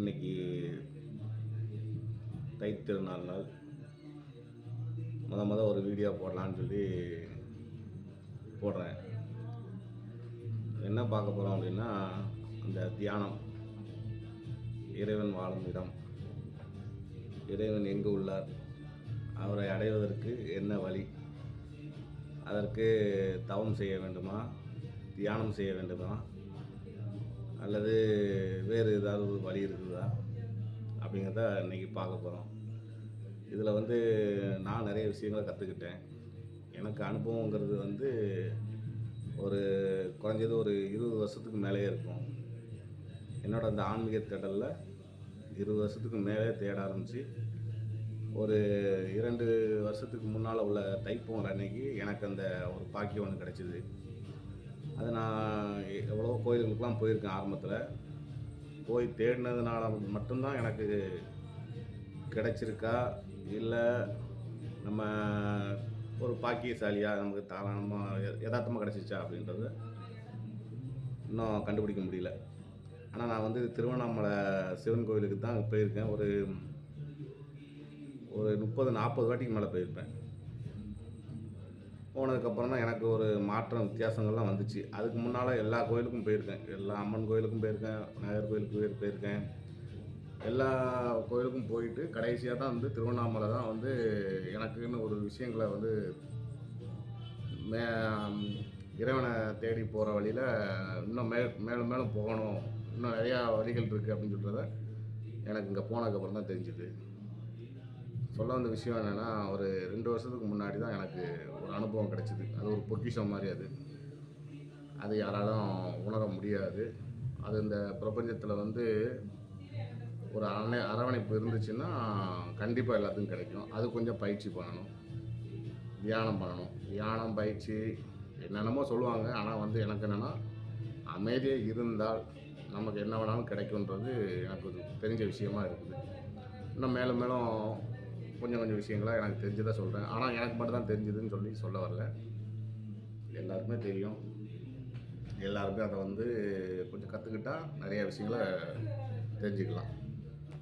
இன்னைக்கு தைத்திருநாள் நாள். முத முத ஒரு வீடியோ போடலான்னு சொல்லி போடுறேன். என்ன பார்க்க போகிறோம் அப்படின்னா அந்த தியானம். இறைவன் வாழும் இடம். இறைவன் எங்கு உள்ளார்? அவரை அடைவதற்கு என்ன வழி? அதற்கு தவம் செய்ய வேண்டுமா? தியானம் செய்ய வேண்டுமா? அல்லது வேறு ஏதாவது ஒரு வழி இருக்குதா? அப்படிங்கிறத இன்றைக்கி பார்க்க போகிறோம் இதில் வந்து நான் நிறைய விஷயங்களை கற்றுக்கிட்டேன் எனக்கு அனுபவங்கிறது வந்து ஒரு குறைஞ்சது ஒரு இருபது வருஷத்துக்கு மேலேயே இருக்கும். என்னோடய அந்த ஆன்மீக தேடலில் இருபது வருஷத்துக்கு மேலே தேட ஆரம்பித்து ஒரு இரண்டு வருஷத்துக்கு முன்னால் உள்ள தைப்பொங்கல் அன்னைக்கு எனக்கு அந்த ஒரு பாக்கியம் ஒன்று கிடச்சிது. அதை நான் எவ்வளோ கோயில்களுக்கெலாம் போயிருக்கேன் ஆரம்பத்தில். போய் தேடினதுனால மட்டும்தான் எனக்கு கிடைச்சிருக்கா? இல்லை நம்ம ஒரு பாக்கியசாலியாக நமக்கு தாராளமாக யதார்த்தமாக கிடச்சிச்சா அப்படின்றது இன்னும் கண்டுபிடிக்க முடியல. ஆனால் நான் வந்து திருவண்ணாமலை சிவன் கோயிலுக்கு தான் போயிருக்கேன். ஒரு ஒரு முப்பது நாற்பது வாட்டிக்கு மேலே போயிருப்பேன். போனதுக்கப்புறம் தான் எனக்கு ஒரு மாற்றம் வித்தியாசங்கள்லாம் வந்துச்சு. அதுக்கு முன்னால் எல்லா கோயிலுக்கும் போயிருக்கேன். எல்லா அம்மன் கோயிலுக்கும் போயிருக்கேன் விநாயகர் கோயிலுக்கு போயிருக்கேன். எல்லா கோயிலுக்கும் போயிட்டு கடைசியாக தான் வந்து திருவண்ணாமலை தான் வந்து எனக்குன்னு ஒரு விஷயங்களை வந்து மே இறைவனை தேடி போகிற வழியில் இன்னும் மே மேலும் மேலும் போகணும். இன்னும் நிறையா வழிகள் இருக்குது அப்படின்னு சொல்கிறத எனக்கு இங்கே போனதுக்கப்புறம் தான் தெரிஞ்சுது. சொல்ல வந்த விஷயம் என்னென்னா ஒரு ரெண்டு வருஷத்துக்கு முன்னாடி தான் எனக்கு ஒரு அனுபவம் கிடச்சிது. அது ஒரு பொக்கிஷம் மாதிரி அது. அது யாராலும் உணர முடியாது. அது இந்த பிரபஞ்சத்தில் வந்து ஒரு அரணை அரவணைப்பு இருந்துச்சுன்னா கண்டிப்பாக எல்லாத்துக்கும் கிடைக்கும். அது கொஞ்சம் பயிற்சி பண்ணணும். தியானம் பண்ணணும். தியானம் பயிற்சி என்னென்னமோ சொல்லுவாங்க. ஆனால் வந்து எனக்கு என்னென்னா அமைதியாக இருந்தால் நமக்கு என்ன வேணாலும் கிடைக்குன்றது எனக்கு தெரிஞ்ச விஷயமா இருக்குது. இன்னும் மேலும் மேலும் கொஞ்சம் கொஞ்சம் விஷயங்களாக எனக்கு தெரிஞ்சதை சொல்கிறேன் ஆனால் எனக்கு மட்டும் தான் தெரிஞ்சதுன்னு சொல்லி சொல்ல வரல. எல்லாருக்குமே தெரியும். எல்லாருமே அதை வந்து கொஞ்சம் கற்றுக்கிட்டா நிறைய விஷயங்களை தெரிஞ்சுக்கலாம்.